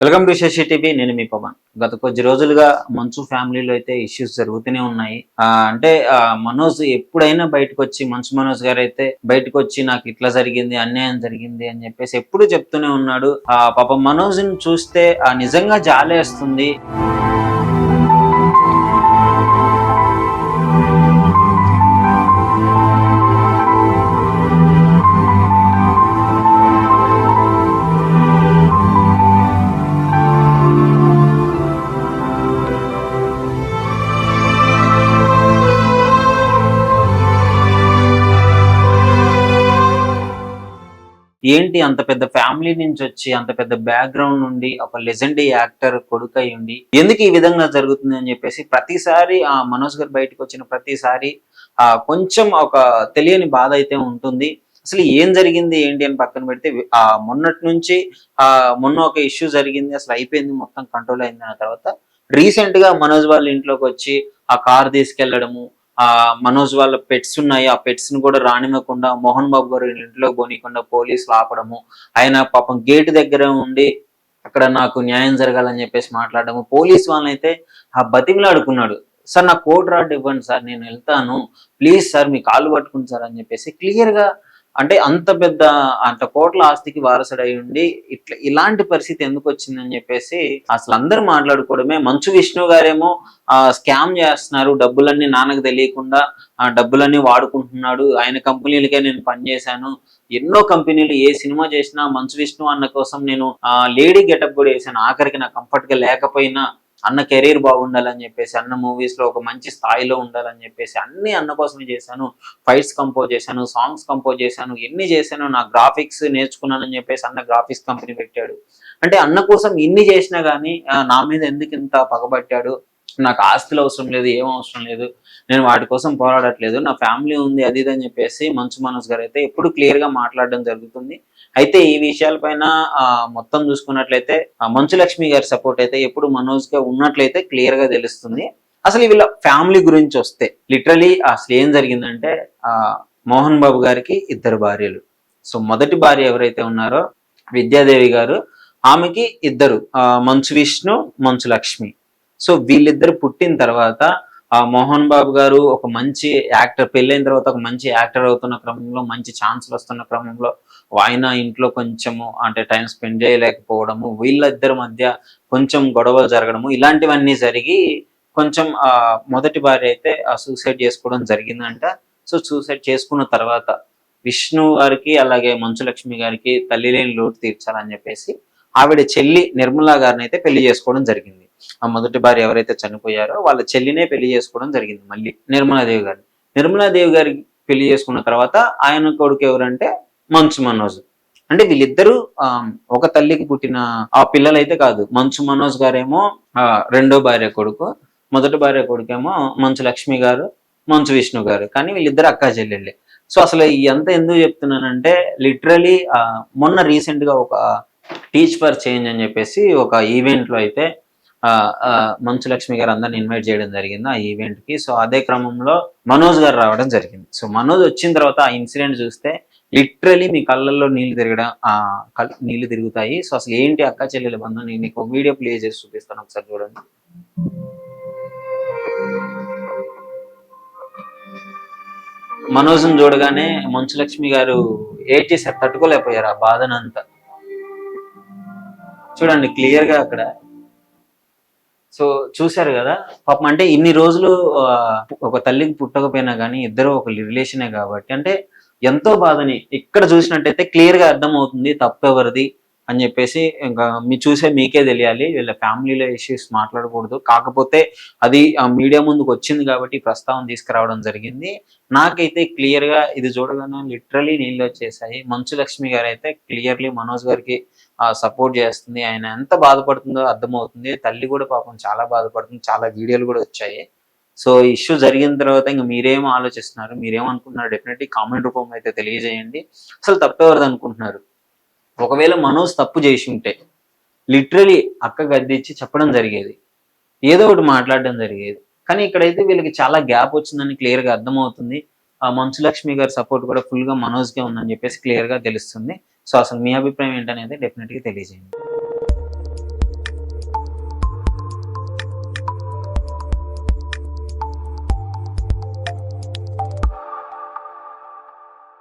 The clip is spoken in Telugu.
వెల్కమ్ టు శశి టీవీ నేను మీ పవన్. గత కొద్ది రోజులుగా మంచు ఫ్యామిలీలో అయితే ఇష్యూస్ జరుగుతూనే ఉన్నాయి. ఆ, అంటే మనోజ్ ఎప్పుడైనా బయటకు వచ్చి మంచు మనోజ్ గారు అయితే బయటకు వచ్చి నాకు ఇట్లా జరిగింది అన్యాయం జరిగింది అని చెప్పేసి ఎప్పుడు చెప్తూనే ఉన్నాడు. ఆ పాప మనోజ్ని చూస్తే నిజంగా జాలేస్తుంది. ఏంటి అంత పెద్ద ఫ్యామిలీ నుంచి వచ్చి అంత పెద్ద బ్యాక్గ్రౌండ్ నుండి ఒక లెజెండరీ యాక్టర్ కొడుకు అయి ఉండి ఎందుకు ఈ విధంగా జరుగుతుంది అని చెప్పేసి ప్రతిసారి ఆ మనోజ్ గారు బయటకు వచ్చిన ప్రతిసారి ఆ కొంచెం ఒక తెలియని బాధ అయితే ఉంటుంది. అసలు ఏం జరిగింది ఏంటి అని పక్కన పెడితే ఆ మొన్నటి నుంచి ఆ మొన్న ఒక ఇష్యూ జరిగింది అసలు అయిపోయింది మొత్తం కంట్రోల్ అయింది అన్న తర్వాత రీసెంట్గా మనోజ్ వాళ్ళ ఇంట్లోకి వచ్చి ఆ కార్ తీసుకెళ్ళడము ఆ మనోజ్ వాళ్ళ పెట్స్ ఉన్నాయి. ఆ పెట్స్ని కూడా రానివ్వకుండా మోహన్ బాబు గారు ఇంట్లో పోనీయకుండా పోలీసులు ఆపడము. ఆయన పాపం గేట్ దగ్గర ఉండి అక్కడ నాకు న్యాయం జరగాలని చెప్పేసి మాట్లాడము. పోలీస్ వాళ్ళైతే ఆ బతిమిలాడుకున్నాడు. సార్ నా కోడ్ రాడ్ ఇవ్వండి సార్ నేను వెళ్తాను. ప్లీజ్ సార్ మీ కాళ్ళు పట్టుకుని సార్ అని చెప్పేసి క్లియర్గా అంటే అంత పెద్ద అంత కోట్ల ఆస్తికి వారసుడై ఉండి ఇట్లా ఇలాంటి పరిస్థితి ఎందుకు వచ్చిందని చెప్పేసి అసలు అందరూ మాట్లాడుకోవడమే. మంచు విష్ణు గారేమో ఆ స్కామ్ చేస్తున్నారు. డబ్బులన్నీ నాన్నకు తెలియకుండా ఆ డబ్బులన్నీ వాడుకుంటున్నాడు. ఆయన కంపెనీలకే నేను పనిచేశాను ఎన్నో కంపెనీలు ఏ సినిమా చేసినా మంచు విష్ణు అన్న కోసం నేను ఆ లేడీ గెటప్ కూడా వేసాను ఆఖరికి నాకు కంఫర్ట్గా లేకపోయినా అన్న కెరీర్ బాగుండాలని చెప్పేసి అన్న మూవీస్లో ఒక మంచి స్థాయిలో ఉండాలని చెప్పేసి అన్ని అన్న కోసమే చేశాను. ఫైట్స్ కంపోజ్ చేశాను సాంగ్స్ కంపోజ్ చేశాను ఎన్ని చేశాను నా గ్రాఫిక్స్ నేర్చుకున్నానని చెప్పేసి అన్న గ్రాఫిక్స్ కంపెనీ పెట్టాడు. అంటే అన్న కోసం ఇన్ని చేసినా కానీ నా మీద ఎందుకు ఇంత పగబట్టాడు? నాకు ఆస్తులు అవసరం లేదు ఏం అవసరం లేదు నేను వాటి కోసం పోరాడట్లేదు నా ఫ్యామిలీ ఉంది అది ఇది అని చెప్పేసి మంచు మనోజ్ గారు అయితే ఎప్పుడు క్లియర్గా మాట్లాడడం జరుగుతుంది. అయితే ఈ విషయాలపైన మొత్తం చూసుకున్నట్లయితే ఆ, మంచు లక్ష్మి గారి సపోర్ట్ అయితే ఎప్పుడు మనోజ్గా ఉన్నట్లయితే క్లియర్గా తెలుస్తుంది. అసలు వీళ్ళ ఫ్యామిలీ గురించి వస్తే లిటరలీ అసలు ఏం జరిగిందంటే ఆ మోహన్ బాబు గారికి ఇద్దరు భార్యలు. సో మొదటి భార్య ఎవరైతే ఉన్నారో విద్యాదేవి గారు ఆమెకి ఇద్దరు మంచు విష్ణు మంచు లక్ష్మి. సో వీళ్ళిద్దరు పుట్టిన తర్వాత ఆ మోహన్ బాబు గారు ఒక మంచి యాక్టర్ పెళ్ళైన తర్వాత ఒక మంచి యాక్టర్ అవుతున్న క్రమంలో మంచి ఛాన్సులు వస్తున్న క్రమంలో ఆయన ఇంట్లో కొంచెము అంటే టైం స్పెండ్ చేయలేకపోవడము వీళ్ళిద్దరి మధ్య కొంచెం గొడవలు జరగడము ఇలాంటివన్నీ జరిగి కొంచెం ఆ మొదటి భార్య అయితే ఆ సూసైడ్ చేసుకోవడం జరిగిందంట. సో సూసైడ్ చేసుకున్న తర్వాత విష్ణు గారికి అలాగే మంచులక్ష్మి గారికి తల్లి లేని లోటు తీర్చాలని చెప్పేసి ఆవిడ చెల్లి నిర్మలా గారిని అయితే పెళ్ళి చేసుకోవడం జరిగింది. ఆ మొదటి భార్య ఎవరైతే చనిపోయారో వాళ్ళ చెల్లినే పెళ్ళి చేసుకోవడం జరిగింది మళ్ళీ నిర్మలాదేవి గారిని. నిర్మలాదేవి గారి పెళ్ళి చేసుకున్న తర్వాత ఆయన కొడుకు ఎవరంటే మంచు మనోజ్. అంటే వీళ్ళిద్దరూ ఆ, ఒక తల్లికి పుట్టిన ఆ పిల్లలైతే కాదు. మంచు మనోజ్ గారేమో ఆ, రెండో భార్య కొడుకు మొదటి భార్య కొడుకేమో మంచు లక్ష్మి గారు మంచు విష్ణు గారు. కానీ వీళ్ళిద్దరు అక్కా చెల్లెళ్ళే. సో అసలు ఎంత ఎందుకు చెప్తున్నానంటే లిటరలీ మొన్న రీసెంట్గా ఒక టీచ్ ఫర్ చేంజ్ అని చెప్పేసి ఒక ఈవెంట్లో అయితే మంచు లక్ష్మి గారు అందరిని ఇన్వైట్ చేయడం జరిగింది. ఆ ఈవెంట్కి సో అదే క్రమంలో మనోజ్ గారు రావడం జరిగింది. సో మనోజ్ వచ్చిన తర్వాత ఆ ఇన్సిడెంట్ చూస్తే లిటరలీ మీ కళ్ళల్లో నీళ్ళు తిరగడం ఆ నీళ్ళు తిరుగుతాయి. సో అసలు ఏంటి అక్క చెల్లెల బంధం? నేను నీకు వీడియో ప్లే చేసి చూపిస్తాను ఒకసారి చూడండి. మనోజ్ని చూడగానే మంచు లక్ష్మి గారు ఏడ్చేసారు తట్టుకోలేకపోయారు ఆ బాధనంతా. చూడండి క్లియర్గా అక్కడ. సో చూశారు కదా పాపం అంటే ఇన్ని రోజులు ఒక తల్లికి పుట్టకపోయినా కానీ ఇద్దరు ఒక రిలేషనే కాబట్టి అంటే ఎంతో బాధని ఇక్కడ చూసినట్టయితే క్లియర్గా అర్థమవుతుంది తప్పెవరిది అని చెప్పేసి ఇంకా మీ చూసే మీకే తెలియాలి. వీళ్ళ ఫ్యామిలీలో ఇష్యూస్ మాట్లాడకూడదు. కాకపోతే అది ఆ మీడియా ముందుకు వచ్చింది కాబట్టి ప్రస్తావన తీసుకురావడం జరిగింది. నాకైతే క్లియర్గా ఇది చూడగానే లిటరలీ నీళ్ళు వచ్చేసాయి. మంచు లక్ష్మి గారు అయితే క్లియర్లీ మనోజ్ గారికి సపోర్ట్ చేస్తుంది. ఆయన ఎంత బాధపడుతుందో అర్థమవుతుంది. తల్లి కూడా పాపం చాలా బాధపడుతుంది. చాలా వీడియోలు కూడా వచ్చాయి. సో ఇష్యూ జరిగిన తర్వాత ఇంకా మీరేం ఆలోచిస్తున్నారు? మీరేమనుకుంటున్నారు డెఫినెట్లీ కామెంట్ రూపంలో అయితే తెలియజేయండి. అసలు తప్పెవరిది అనుకుంటున్నారు? ఒకవేళ మనోజ్ తప్పు చేసి ఉంటే లిటరలీ అక్క గద్దిచ్చి చెప్పడం జరిగేది. ఏదో ఒకటి మాట్లాడడం జరిగేది. కానీ ఇక్కడైతే వీళ్ళకి చాలా గ్యాప్ వచ్చిందని క్లియర్గా అర్థమవుతుంది. ఆ మంచు గారి సపోర్ట్ కూడా ఫుల్గా ఉందని చెప్పేసి క్లియర్గా తెలుస్తుంది. సో అసలు మీ అభిప్రాయం ఏంటనేది డెఫినెట్గా తెలియజేయండి.